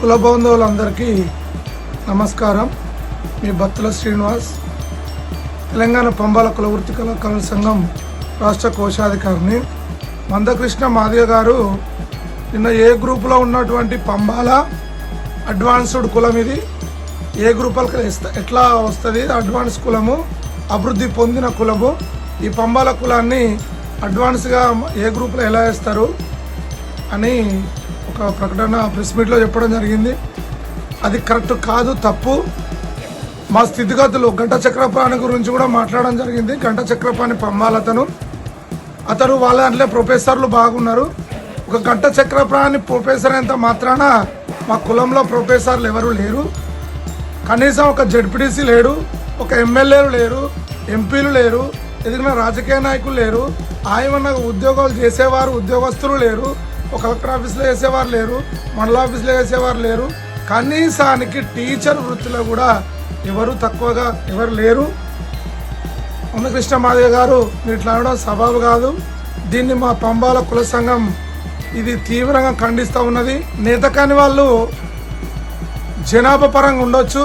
కుల బంధువులందరికీ నమస్కారం. మీ భక్తుల శ్రీనివాస్ తెలంగాణ పంబాల కుల వృత్తి కళాకారుల సంఘం రాష్ట్ర కోశాధికారిని. మందకృష్ణ మాదిగ గారు నిన్న ఏ గ్రూపులో ఉన్నటువంటి పంబాల అడ్వాన్స్డ్ కులం ఇది? ఏ గ్రూపులకు ఎట్లా వస్తుంది? అడ్వాన్స్ కులము అభివృద్ధి పొందిన కులము ఈ పంబాల కులాన్ని అడ్వాన్స్గా ఏ గ్రూపులో ఎలా వేస్తారు? అని ఒక ప్రకటన ప్రెస్ మీట్లో చెప్పడం జరిగింది. అది కరెక్ట్ కాదు తప్పు. మా స్థితిగతులు గంట చక్రపాణి గురించి కూడా మాట్లాడడం జరిగింది. గంట చక్రపాణి పంబాలతను అతను. వాళ్ళ దాంట్లో ప్రొఫెసర్లు బాగున్నారు. ఒక గంట చక్రపాణి ప్రొఫెసర్ ఎంత మాత్రాన మా కులంలో ప్రొఫెసర్లు ఎవరు లేరు. కనీసం ఒక జడ్పీటీసీ లేడు ఒక ఎమ్మెల్యేలు లేరు ఎంపీలు లేరు ఎదిగిన రాజకీయ నాయకులు లేరు ఆయమన్న ఉద్యోగాలు చేసేవారు ఉద్యోగస్తులు లేరు. ఒక కలెక్టర్ ఆఫీస్లో వేసేవారు లేరు మండల ఆఫీస్లో వేసేవారు లేరు. కనీసానికి టీచర్ వృత్తిలో కూడా ఎవరు తక్కువగా ఎవరు లేరు. ఉన్నకృష్ణ మాధవ్ గారు మీరు ఇట్లా అనడం సబాబు కాదు. దీన్ని మా పంబాల కుల సంఘం ఇది తీవ్రంగా ఖండిస్తూ ఉన్నది. నేత కాని వాళ్ళు జనాభా పరంగా ఉండొచ్చు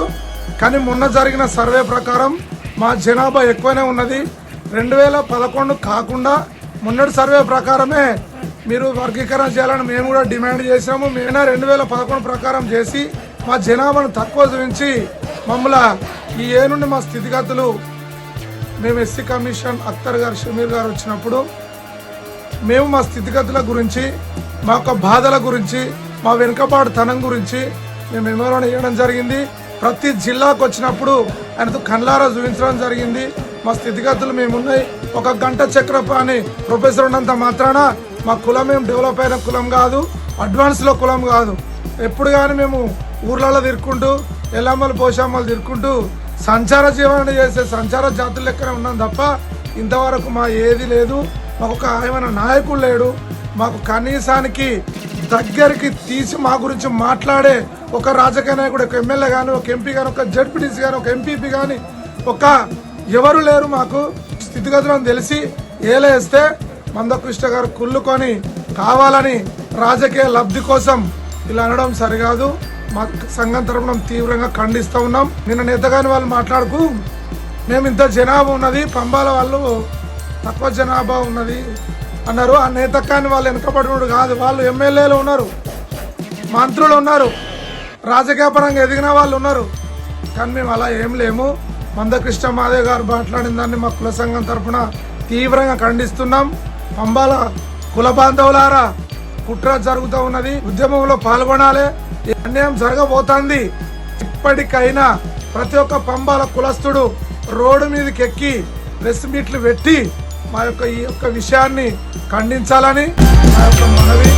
కానీ మొన్న జరిగిన సర్వే ప్రకారం మా జనాభా ఎక్కువనే ఉన్నది. రెండు వేల పదకొండు కాకుండా మొన్నటి సర్వే ప్రకారమే మీరు వర్గీకరణ చేయాలని మేము కూడా డిమాండ్ చేసాము మేము రెండు వేల పదకొండు ప్రకారం చేసి మా జనాభాను తక్కువ చూపించి మమ్మల్ని ఈ ఏ నుండి మా స్థితిగతులు మేము ఎస్సీ కమిషన్ అఖ్తర్ గారు షమీర్ గారు వచ్చినప్పుడు మేము మా స్థితిగతుల గురించి మా యొక్క బాధల గురించి మా వెనుకబాటుతనం గురించి మేము మెమోరాండం ఇవ్వడం జరిగింది. ప్రతి జిల్లాకు వచ్చినప్పుడు ఆయనతో కళ్ళారా చూపించడం జరిగింది. మా స్థితిగతులు మేమున్నాయి. ఒక గంట చక్రపాణి ప్రొఫెసర్ ఉన్నంత మాత్రాన మా కులం ఏం డెవలప్ అయిన కులం కాదు అడ్వాన్స్లో కులం కాదు. ఎప్పుడు కానీ మేము ఊర్లలో తిరుక్కుంటూ ఎల్లమ్మలు పోషమ్మలు తిరుక్కుంటూ సంచార జీవనం చేసే సంచార జాతుల లెక్కనే ఉన్నాం తప్ప ఇంతవరకు మా ఏది లేదు. మాకు ఒక ఏమైనా నాయకుడు లేడు. మాకు కనీసానికి దగ్గరికి తీసి మా గురించి మాట్లాడే ఒక రాజకీయ నాయకుడు ఒక ఎమ్మెల్యే కానీ ఒక ఎంపీ కానీ ఒక జడ్పీటీసీ కానీ ఒక ఎంపీపీ కానీ ఒక ఎవరు లేరు మాకు. స్థితిగతులను తెలిసి ఏలేస్తే మందకృష్ణ గారు కుళ్ళుకొని కావాలని రాజకీయ లబ్ధి కోసం ఇలా అనడం సరికాదు. మా సంఘం తరపున తీవ్రంగా ఖండిస్తూ ఉన్నాం. నిన్న నేతగాని వాళ్ళు మాట్లాడుకు మేము ఇంత జనాభా ఉన్నది పంబాల వాళ్ళు తక్కువ జనాభా ఉన్నది అన్నారు. ఆ నేతకాని వాళ్ళు వెనకబడినోడు కాదు వాళ్ళు ఎమ్మెల్యేలు ఉన్నారు మంత్రులు ఉన్నారు రాజకీయ పరంగా ఎదిగిన వాళ్ళు ఉన్నారు. కానీ మేము అలా ఏం లేము. మందకృష్ణ మాదేవ్ గారు మాట్లాడిన దాన్ని మా కుల సంఘం తరఫున తీవ్రంగా ఖండిస్తున్నాం. పంబాల కుల బాంధవులారా కుట్ర జరుగుతూ ఉన్నది. ఉద్యమంలో పాల్గొనాలి. ఈ అన్యాయం జరగబోతోంది. ఇప్పటికైనా ప్రతి ఒక్క పంబాల కులస్తుడు రోడ్డు మీదకి ఎక్కి ప్రెస్ మీట్లు పెట్టి మా యొక్క ఈ యొక్క విషయాన్ని ఖండించాలని మా యొక్క మనవి